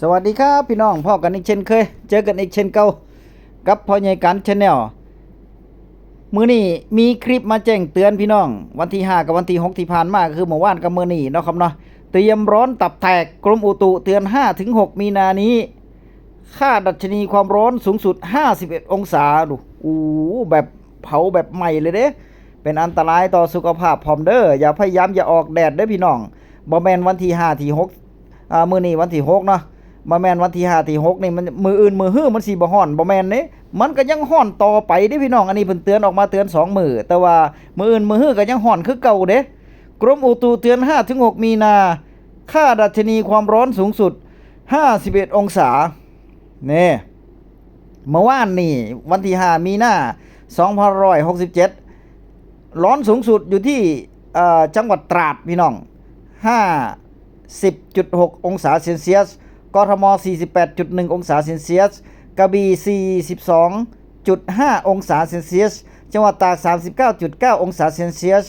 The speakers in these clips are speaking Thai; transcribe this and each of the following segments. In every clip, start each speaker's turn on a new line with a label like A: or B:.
A: สวัสดีครับพี่น้องพ่อกันอีกเช่นเคย เจอกันอีกเช่นเก่ากับพ่อใหญ่กันชาแนลมือนี่มีคลิปมาแจ้งเตือนพี่น้อง วันที่ 5 กับวันที่ 6 ที่ผ่านมาคือเมื่อวานกับมือนี่นะครับเนาะเตรียมร้อนตับแตกกรมอุตุเตือน 5-6 มีนานี้ ค่าดัชนีความร้อนสูงสุด 51 องศาดูโอ้แบบเผาแบบใหม่เลยเด้ เป็นอันตรายต่อสุขภาพพร้อมเด้ออย่าพยายามอย่าออกแดดเด้อพี่น้องบ่แม่นวันที่5ที่6อ่ามื้อนี้วันที่6เนาะบ่แม่นวันที่5ที่6นี่มันมืออื่นมือฮื้อมันสิบ่ฮ้อนบ่แม่นเด้มันก็ยังฮ้อนต่อไปเด้พี่น้องอันนี้เพิ่นเตือนออกมาเตือน2มื้อแต่ว่ามืออื่นมือฮื้อก็ยังฮ้อนคือเก่าเด้กรมอุตุเตือน5ถึง6มีนาค่าดัชนีความร้อนสูงสุด 51 องศานี่เมื่อวานนี่วันที่ 5 มีนา2567 ร้อนสูงสุดอยู่ที่จังหวัดตราดพี่น้อง 50.6 องศาเซลเซียส กทม 48.1 องศาเซลเซียส กระบี่42.5 องศาเซลเซียส จังหวัดตาก 39.9 องศาเซลเซียส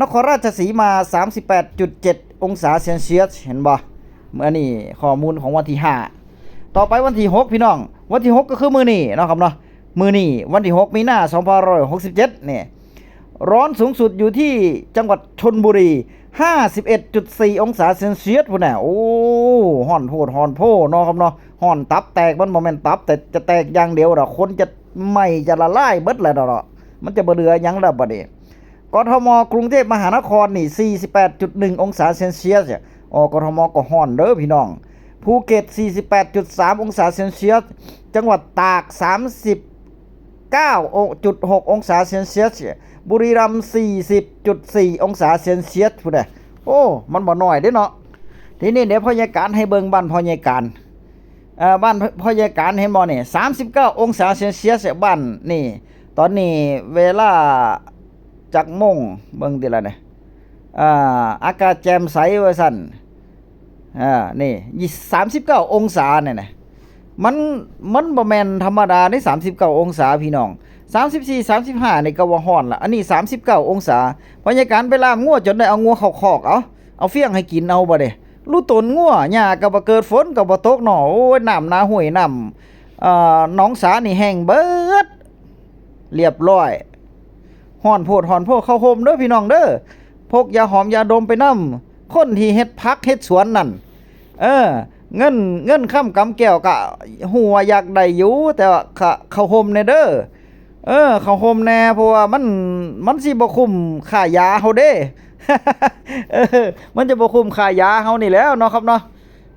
A: นครราชสีมา 38.7 องศาเซลเซียส เห็นบ่เมื่อนี่ข้อมูลของวันที่ 5 ต่อไปวันที่ 6 พี่น้อง วันที่ 6 ก็คือมือนี่นะครับเนาะ มือนี่วันที่ 6 มีนา2567เนี่ย ร้อนสูงสุดอยู่ที่จังหวัดชนบุรี 51.4 องศาเซนเซียสพุ่นน่ะโอ้ห่อนโพดห่อนโพเนาะครับเนาะห่อนตับแตกมันบ่แม่นตับ แต่จะแตกอย่างเดียวดอคนจะไม่จะละลายเบิดแล้วดอมันจะบ่เหลือยังแล้วบัดนี้กทมกรุงเทพมหานครนี่ 48.1 องศาเซนเซียสอ๋อกทมก็ห่อนเด้อพี่น้องภูเก็ต 48.3 องศาเซนเซียส จังหวัดตาก 30 9.6 องศาเซนเซียส บุรีรัมย์40.4 องศาเซนเซียสพุ่นะโอ้ มันบ่น้อยเด้เนาะ ทีนี้เดี๋ยวพ่อใหญ่การให้เบิ่งบ้านพ่อใหญ่การเอ่อบ้านพ่อใหญ่การเห็นบ่นี่39 องศาเซนเซียสบ้านนี่ ตอนนี้เวลาจักโมงเบิ่งติละเนี่ยอ่าอากาศแจ่มใสว่าซั่นอ่านี่ยี่39 องศาเนี่ยนะ มันมันบ่แม่นธรรมดาใน39 องศาพี่น้อง 34 35นี่ก็ว่าฮ้อนละอันนี้ 39 องศาบรรยากาศไปล่ามงัวจนได้เอางัวเข้าคอกเอาเอาเฟี้ยงให้กินเอาบ่เด้รู้ตนงัวหญ้าก็บ่เกิดฝนก็บ่ตกหนอโอ้ยน้ำนาห้วยน้ำอ่าหนองสานี่แห้งเบิดเรียบร้อยฮ้อนโพดฮ้อนโพดเข้าโฮมเด้อพี่น้องเด้อพกยาหอมยาดมไปนํคนที่เฮ็ดพักเฮ็ดสวนนั่นเออ เงินเงินค้ำกำแก้วก็หัวอยากได้อยู่แต่ว่าเขาเขาห่มแนเด้อเออเขาห่มแน่เพราะว่ามันมันสิบ่คุ้มค่ายาเฮาเด้เออมันจะบ่คุ้มค่ายาเฮานี่แล้วเนาะครับเนาะ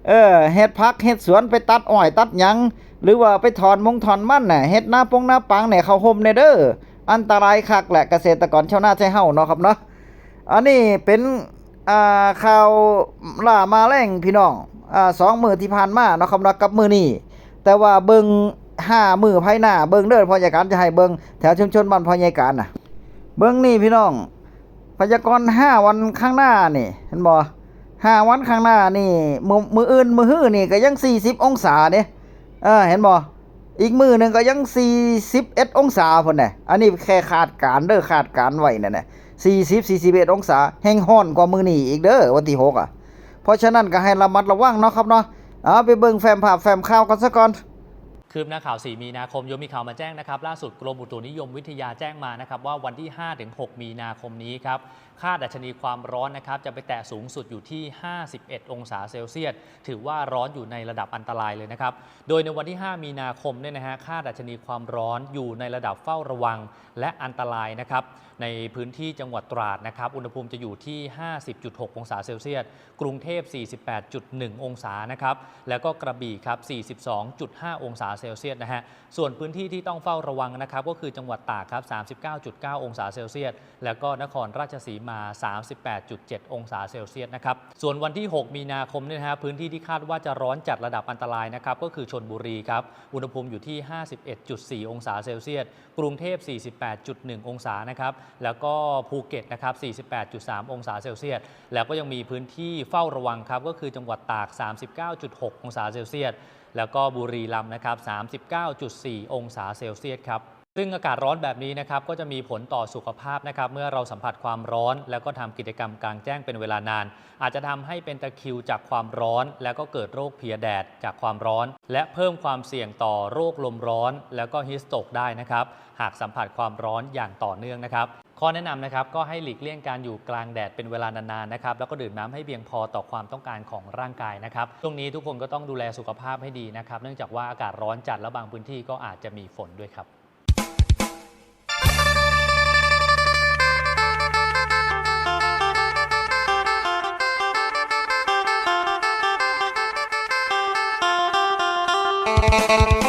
A: เออเฮ็ดพักเฮ็ดสวนไปตัดอ้อยตัดหยังหรือว่าไปถอนมงถอนมันน่ะเฮ็ดหน้าปงหน้าปังเนี่ยเขาห่มแนเด้ออันตรายคักแหละเกษตรกรชาวนาใจเฮาเนาะครับเนาะอันนี้เป็น อ่าข่าวล่ามาแรงพี่น้องอ่าสองมือที่ผ่านมาเนาะครับเนาะกับมือนี้แต่ว่าเบิงห้ามือภายหน้าเบิงเด้อพยาการจะให้เบิงแถวชุมชนบ้านพยาการน่ะ เบิงนี่พี่น้อง พยากรณ์ห้าวันข้างหน้านี่เห็นบ่ห้าวันข้างหน้านี่มือมืออื่นมือฮื้อนี่ก็ยังสี่สิบองศาเนี่ยเออเห็นบ่อีกมือหนึ่งก็ยังสี่สิบเอ็ดองศาพ่นน่ะอันนี้แค่คาดการเด้อคาดการไว้นั่นน่ะ 40 41 องศา แห้งห้อนกว่ามือนี่อีกเด้อวันที่6อะ เพราะฉะนั้นก็ให้ระมัดระวังเนาะครับเนาะเอาไปเบิ่งแฟมภาพแฟมข่าวกันซะก่อน
B: คืบหน้าข่าว 4 มีนาคมยมมีข่าวมาแจ้งนะครับ ล่าสุดกรมอุตุนิยมวิทยาแจ้งมานะครับว่าวันที่ 5-6 มีนาคมนี้ครับค่าดัชนีความร้อนนะครับจะไปแตะสูงสุดอยู่ที่ 51 องศาเซลเซียส ถือว่าร้อนอยู่ในระดับอันตรายเลยนะครับ โดยในวันที่ 5 มีนาคมเนี่ยนะฮะค่าดัชนีความร้อนอยู่ในระดับเฝ้าระวังและอันตรายนะครับในพื้นที่จังหวัดตราดนะครับอุณหภูมิจะอยู่ที่ 50.6 องศาเซลเซียส กรุงเทพ 48.1 องศานะครับแล้วก็กระบี่ครับ 42.5 องศาเซลเซียสนะฮะส่วนพื้นที่ที่ต้องเฝ้าระวังนะครับก็คือจังหวัดตากครับ 39.9 องศาเซลเซียส แล้วก็นครราชสีมา 38.7 องศาเซลเซียสนะครับ ส่วนวันที่ 6 มีนาคมเนี่ยนะฮะพื้นที่ที่คาดว่าจะร้อนจัดระดับอันตรายนะครับ ก็คือชนบุรีครับ อุณหภูมิอยู่ที่ 51.4 องศาเซลเซียส กรุงเทพ 48.1 องศานะครับ แล้วก็ภูเก็ตนะครับ 48.3 องศาเซลเซียส แล้วก็ยังมีพื้นที่เฝ้าระวังครับ ก็คือจังหวัดตาก 39.6 องศาเซลเซียส แล้วก็บุรีรัมย์นะครับ 39.4 องศาเซลเซียสครับ ซึ่งอากาศร้อนแบบนี้นะครับก็จะมีผลต่อสุขภาพนะครับเมื่อเราสัมผัสความร้อน แล้วก็ทำกิจกรรมกลางแจ้งเป็นเวลานาน อาจจะทำให้เป็นตะคริวจากความร้อน แล้วก็เกิดโรคเพียแดดจากความร้อน และเพิ่มความเสี่ยงต่อโรคลมร้อน แล้วก็ฮิสโตกได้นะครับหากสัมผัสความร้อนอย่างต่อเนื่องนะครับข้อแนะนำนะครับก็ให้หลีกเลี่ยงการอยู่กลางแดดเป็นเวลานานๆนะครับแล้วก็ดื่มน้ำให้เพียงพอต่อความต้องการของร่างกายนะครับช่วงนี้ทุกคนก็ต้องดูแลสุขภาพให้ดีนะครับเนื่องจากว่าอากาศร้อนจัดและบางพื้นที่ก็อาจจะมีฝนด้วยครับ Música